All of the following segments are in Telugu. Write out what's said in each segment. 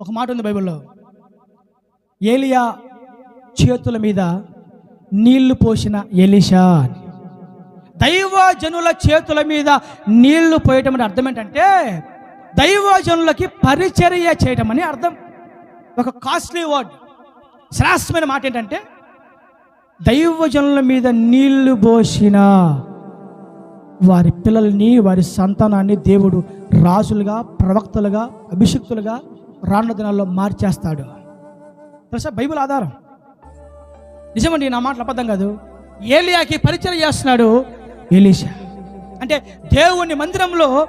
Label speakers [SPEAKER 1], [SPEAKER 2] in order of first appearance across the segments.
[SPEAKER 1] ఒక మాట ఉంది బైబిల్లో. ఏలియా చేతుల మీద నీళ్ళు పోసిన ఎలిషా. దైవజనుల చేతుల మీద నీళ్ళు పోయటం అనే అర్థం ఏంటంటే దైవజనులకి పరిచర్య చేయటం అని అర్థం. ఒక కాస్ట్లీ వర్డ్ శ్రేష్టమైన మాట ఏంటంటే దైవజనుల మీద నీళ్ళు పోసిన వారి పిల్లల్ని వారి సంతానాన్ని దేవుడు రాజులుగా ప్రవక్తలుగా అభిషిక్తులుగా రానున్న దినాల్లో మార్చేస్తాడు. తెలుసా? బైబిల్ ఆధారం. నిజమండి నా మాటలు అబద్ధం కాదు. ఏలియాకి పరిచయం చేస్తున్నాడు ఏలీషా అంటే దేవుని మందిరంలో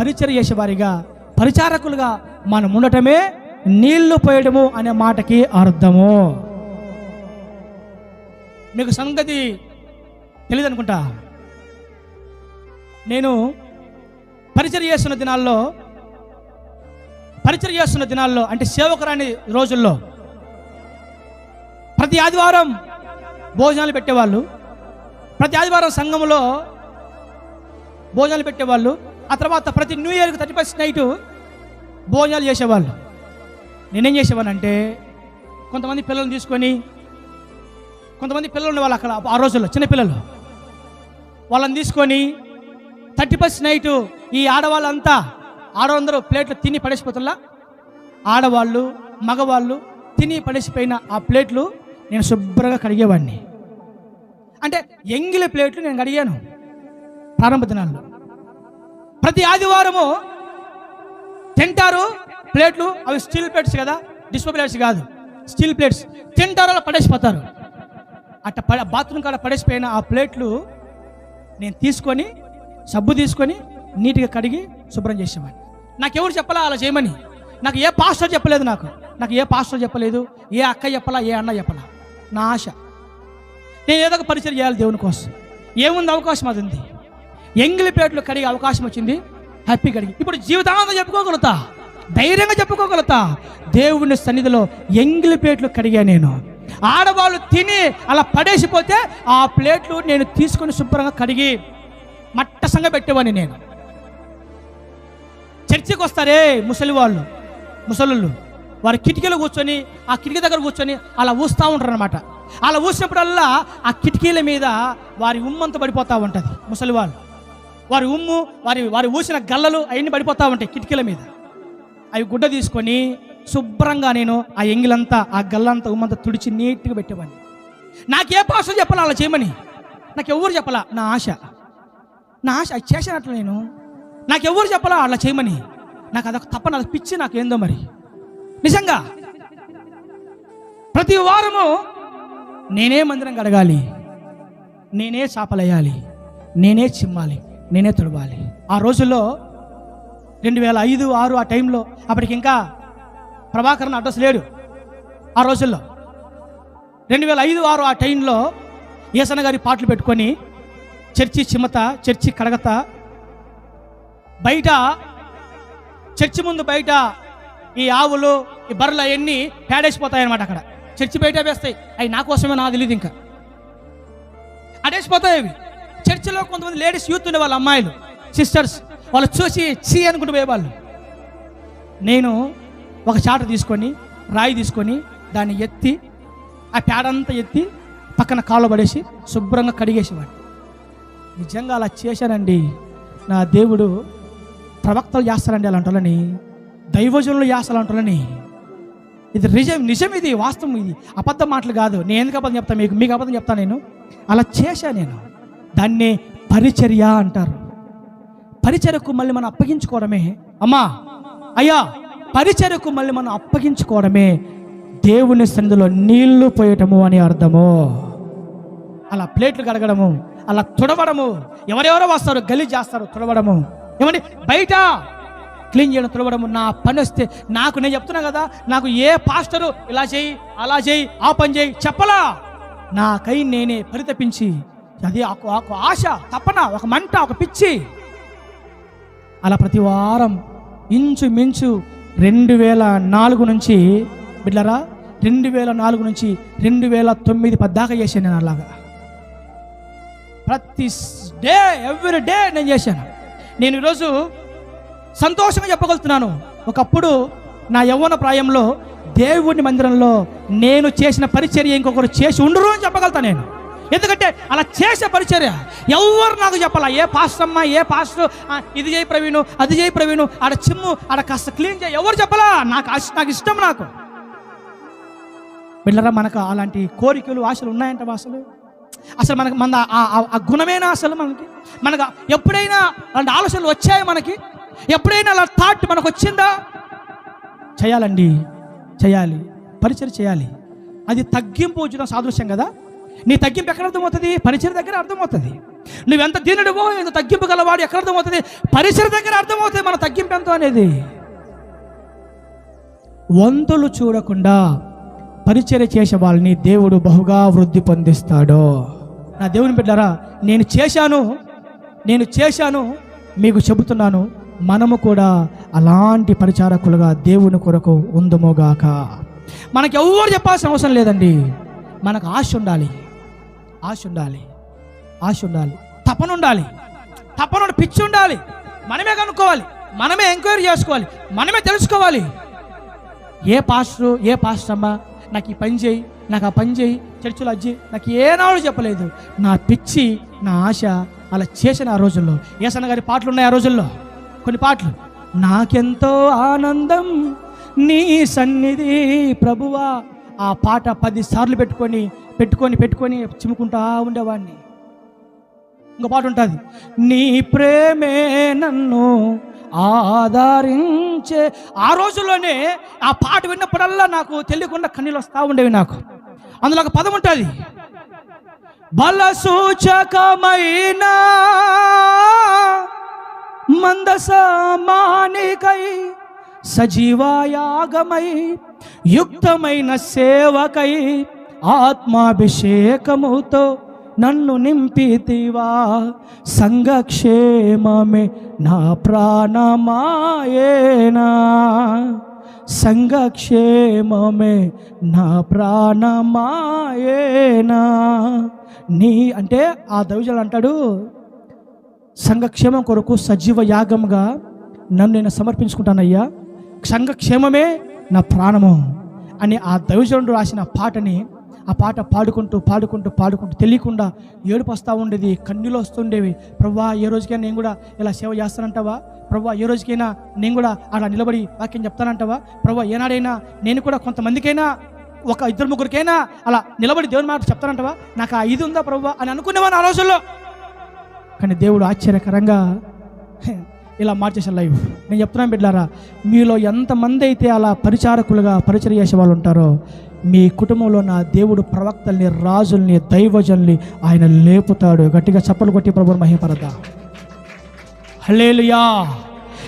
[SPEAKER 1] పరిచయం చేసేవారిగా పరిచారకులుగా మనం ఉండటమే నీళ్ళు పోయడము అనే మాటకి అర్థము. మీకు సంగతి తెలియదు అనుకుంటా నేను పరిచయం చేస్తున్న దినాల్లో పరిచయం చేస్తున్న దినాల్లో అంటే సేవకురాని రోజుల్లో ప్రతి ఆదివారం భోజనాలు పెట్టేవాళ్ళు. ప్రతి ఆదివారం సంఘంలో భోజనాలు పెట్టేవాళ్ళు. ఆ తర్వాత ప్రతి న్యూ ఇయర్కి థర్టీ ఫస్ట్ నైట్ భోజనాలు చేసేవాళ్ళు. నేనేం చేసేవానంటే కొంతమంది పిల్లల్ని తీసుకొని కొంతమంది పిల్లలు ఉండేవాళ్ళు అక్కడ ఆ రోజుల్లో చిన్నపిల్లలు వాళ్ళని తీసుకొని థర్టీ ఫస్ట్ నైట్ ఈ ఆడవాళ్ళంతా ఆడవాళ్ళందరూ ప్లేట్లు తిని పడేసిపోతుల్లా? ఆడవాళ్ళు మగవాళ్ళు తిని పడేసిపోయిన ఆ ప్లేట్లు నేను శుభ్రంగా కడిగేవాడిని. అంటే ఎంగిలి ప్లేట్లు నేను కడిగాను ప్రారంభ దినాల్లో. ప్రతి ఆదివారము తింటారు ప్లేట్లు అవి స్టీల్ ప్లేట్స్ కదా డిస్పో ప్లేట్స్ కాదు స్టీల్ ప్లేట్స్. తింటారు అలా పడేసిపోతారు. అట్ట పడ బాత్రూమ్ కాడ పడేసిపోయిన ఆ ప్లేట్లు నేను తీసుకొని సబ్బు తీసుకొని నీట్గా కడిగి శుభ్రం చేసేవాడిని. నాకెవరు చెప్పలా అలా చేయమని? నాకు ఏ పాస్టర్ చెప్పలేదు నాకు. నాకు ఏ పాస్టర్ చెప్పలేదు ఏ అక్క చెప్పలా ఏ అన్న చెప్పలా? నా ఆశ. నేను ఏదో ఒక పరిచయం చేయాలి దేవుని కోసం. ఏముంది అవకాశం అది ఉంది. ఎంగిలి కడిగే అవకాశం వచ్చింది హ్యాపీ కడిగి. ఇప్పుడు జీవితాంతం చెప్పుకోగలుగుతా. ధైర్యంగా చెప్పుకోగలుగుతా. దేవుని సన్నిధిలో ఎంగిలిపేటలు కడిగా నేను. ఆడవాళ్ళు తిని అలా పడేసిపోతే ఆ ప్లేట్లు నేను తీసుకొని శుభ్రంగా కడిగి మట్టసంగా పెట్టేవాడిని నేను. చర్చికి వస్తారే ముసలి వాళ్ళు ముసలుళ్ళు. వారి కిటికీలో కూర్చొని ఆ కిటికీ దగ్గర కూర్చొని అలా ఊస్తూ ఉంటారు అనమాట అలా ఊసినప్పుడల్లా ఆ కిటికీల మీద వారి ఉమ్మంతా పడిపోతూ ఉంటుంది ముసలి వాళ్ళు. వారి ఉమ్ము వారి వారి ఊసిన గల్లలు అవన్నీ పడిపోతూ ఉంటాయి కిటికీల మీద. అవి గుడ్డ తీసుకొని శుభ్రంగా నేను ఆ ఎంగిలంతా ఆ గల్లంతా ఉమ్మంతా తుడిచి నీట్గా పెట్టేవాడిని. నాకే భాష చెప్పాలా అలా చేయమని. నాకు ఎవరు చెప్పాలా? నా ఆశ. నా ఆశ అది చేసినట్లు నేను. నాకు చెప్పాలా అలా చేయమని? నాకు అదొక తప్పన అది పిచ్చి నాకు ఏందో మరి. నిజంగా ప్రతి వారము నేనే మందిరం కడగాలి నేనే చాపలేయాలి నేనే చిమ్మాలి నేనే తుడవాలి. ఆ రోజుల్లో రెండు వేల ఐదు ఆరు ఆ టైంలో అప్పటికి ఇంకా ప్రభాకరన్ అడ్రస్ లేడు. ఆ రోజుల్లో రెండు వేల ఐదు ఆరు ఆ టైంలో ఏసన గారి పాటలు పెట్టుకొని చర్చి చిమ్మత చర్చి కడగత బయట చర్చి ముందు బయట ఈ ఆవులు ఈ బర్రెలు అవన్నీ పేడేసిపోతాయి అనమాట అక్కడ. చర్చి బయట వేస్తాయి. అవి నా కోసమే నాకు తెలియదు ఇంకా. అడేసిపోతాయి అవి. చర్చిలో కొంతమంది లేడీస్ యూత్ ఉండే వాళ్ళ అమ్మాయిలు సిస్టర్స్ వాళ్ళు చూసి చీ అనుకుంటూ పోయేవాళ్ళు. నేను ఒక చాట తీసుకొని రాయి తీసుకొని దాన్ని ఎత్తి ఆ పేడంతా ఎత్తి పక్కన కాళ్ళు పడేసి శుభ్రంగా కడిగేసేవాడిని. నిజంగా అలా చేశానండి. నా దేవుడు ప్రవక్తలు చేస్తారండి అలాంటి దైవజనులు చేస్తారంటారని ఇది నిజం నిజం ఇది వాస్తవం ఇది. అబద్ధం మాటలు కాదు. నేను ఎందుకు అబద్ధం చెప్తాను మీకు? మీకు అబద్ధం చెప్తాను నేను? అలా చేశా నేను. దాన్నే పరిచర్య అంటారు. పరిచర్యకు మళ్ళీ మనం అప్పగించుకోవడమే. అమ్మా అయ్యా పరిచర్యకు మళ్ళీ మనం అప్పగించుకోవడమే. దేవుని సన్నిధిలో నీళ్ళు పోయటము అని అర్థము. అలా ప్లేట్లు కడగడము అలా తుడవడము. ఎవరెవరో వస్తారు గలీజ్ చేస్తారు తుడవడము. ఏమండి? బయట క్లీన్ చేయడం తుడవడము నా పని వస్తే నాకు నేను చెప్తున్నా కదా నాకు ఏ పాస్టరు ఇలా చేయి అలా చేయి ఆ పని చేయి చెప్పలా. నాకై నేనే పరితపించి అది ఒక ఒక ఆశ తపన ఒక మంట ఒక పిచ్చి. అలా ప్రతి వారం ఇంచుమించు రెండు వేల నాలుగు నుంచి బిడ్లరా రెండు వేల నాలుగు నుంచి రెండు వేల తొమ్మిది పద్దాకా చేశాను నేను అలాగా. ప్రతి డే ఎవ్రీ డే నేను చేశాను. నేను ఈరోజు సంతోషంగా చెప్పగలుగుతున్నాను. ఒకప్పుడు నా యవ్వన ప్రాయంలో దేవుని మందిరంలో నేను చేసిన పరిచర్య ఇంకొకరు చేసి ఉండరు అని చెప్పగలుగుతా నేను. ఎందుకంటే అలా చేసే పరిచర్య ఎవరు నాకు చెప్పాలా. ఏ పాస్టర్ ఏ పాస్టర్ ఇది చేయి ప్రవీణు అది చేయి ప్రవీణు ఆడ చిమ్ము ఆడ కాస్త క్లీన్ చేయి. ఎవరు చెప్పాలా? నాకు నాకు ఇష్టం నాకు. బిడ్డరా మనకు అలాంటి కోరికలు ఆశలు ఉన్నాయంట అసలు? అసలు మనకు మన ఆ- ఆ- గుణమేనా అసలు మనకి? మనకు ఎప్పుడైనా అలాంటి ఆలోచనలు వచ్చాయి మనకి? ఎప్పుడైనా అలా థాట్ మనకు వచ్చిందా? చేయాలండి చేయాలి పరిచయం చేయాలి. అది తగ్గింపు వచ్చిన సాదృశ్యం కదా. నీ తగ్గింపు ఎక్కడ అర్థమవుతుంది? పరిచయం దగ్గర అర్థమవుతుంది. నువ్వెంత దీనుడివో ఎంత తగ్గింపు గలవాడు ఎక్కడ అర్థమవుతుంది? పరిసర దగ్గర అర్థమవుతుంది మన తగ్గింపు ఎంతో అనేది. వంతులు చూడకుండా పరిచర్య చేసే వాళ్ళని దేవుడు బహుగా వృద్ధి పొందిస్తాడు. నా దేవుని బిడ్డారా నేను చేశాను నేను చేశాను మీకు చెబుతున్నాను మనము కూడా అలాంటి పరిచారకులుగా దేవుని కొరకు ఉందమోగాక మనకి ఎవరు చెప్పాల్సిన అవసరం లేదండి. మనకు ఆశ ఉండాలి. ఆశ ఉండాలి. ఆశ ఉండాలి. తపన ఉండాలి. తపన పిచ్చి ఉండాలి. మనమే కనుక్కోవాలి. మనమే ఎంక్వైరీ చేసుకోవాలి. మనమే తెలుసుకోవాలి. ఏ పాస్టరు ఏ పాస్టర్ అమ్మ నాకు ఈ పని చేయి నాకు ఆ పని చేయి చర్చిలో అజ్జి నాకు ఏనాడు చెప్పలేదు. నా పిచ్చి నా ఆశ అలా చేసిన ఆ రోజుల్లో. ఏసన్న గారి పాటలు ఉన్నాయి ఆ రోజుల్లో? కొన్ని పాటలు. నాకెంతో ఆనందం నీ సన్నిధి ప్రభువా. ఆ పాట పది సార్లు పెట్టుకొని పెట్టుకొని పెట్టుకొని చిమ్ముకుంటా ఉండేవాడిని ఇంకో పాట ఉంటుంది. నీ ప్రేమే నన్ను ఆధారించే ఆ రోజుల్లోనే ఆ పాట విన్నప్పుడల్లా నాకు తెలియకుండా కన్నీళ్ళు వస్తూ ఉండేవి నాకు. అందులో ఒక పదం ఉంటుంది. బల సూచకమైన మందసమానికై సజీవయాగమై యుక్తమైన సేవకై ఆత్మాభిషేకముతో నన్ను నింపితివా. సంఘక్షేమమే నా ప్రాణమాయేనా? సంఘక్షేమమే నా ప్రాణమాయేనా? నీ అంటే ఆ దైవజుడు అంటాడు సంఘక్షేమం కొరకు సజీవ యాగంగా నన్ను నేను సమర్పించుకుంటానయ్యా. సంఘక్షేమమే నా ప్రాణము అని ఆ దైవజనుడు రాసిన పాటని ఆ పాట పాడుకుంటూ పాడుకుంటూ పాడుకుంటూ తెలియకుండా ఏడుపు వస్తూ ఉండేది కన్నీళ్ళు వస్తుండేవి. ప్రవ్వా ఏ రోజుకైనా నేను కూడా ఇలా సేవ చేస్తానంటావా? ప్రవ్వా ఏ రోజుకైనా నేను కూడా అలా నిలబడి వాక్యం చెప్తానంటావా? ప్రవ్వా ఏనాడైనా నేను కూడా కొంతమందికైనా ఒక ఇద్దరు ముగ్గురికైనా అలా నిలబడి దేవుని మాట చెప్తానంటావా? నాకు ఆ ఇది ఉందా ప్రవ్వా? అని అనుకునేవాను ఆ రోజుల్లో. కానీ దేవుడు ఆశ్చర్యకరంగా ఇలా మార్చేసారు లైఫ్. నేను చెప్తున్నాను బిడ్డారా మీలో ఎంతమంది అయితే అలా పరిచారకులుగా పరిచయం చేసే వాళ్ళు ఉంటారో మీ కుటుంబంలో నా దేవుడు ప్రవక్తల్ని రాజుల్ని దైవజల్ని ఆయన లేపుతాడు. గట్టిగా చప్పలు కొట్టి ప్రభు మహిమపరదా హలేలుయా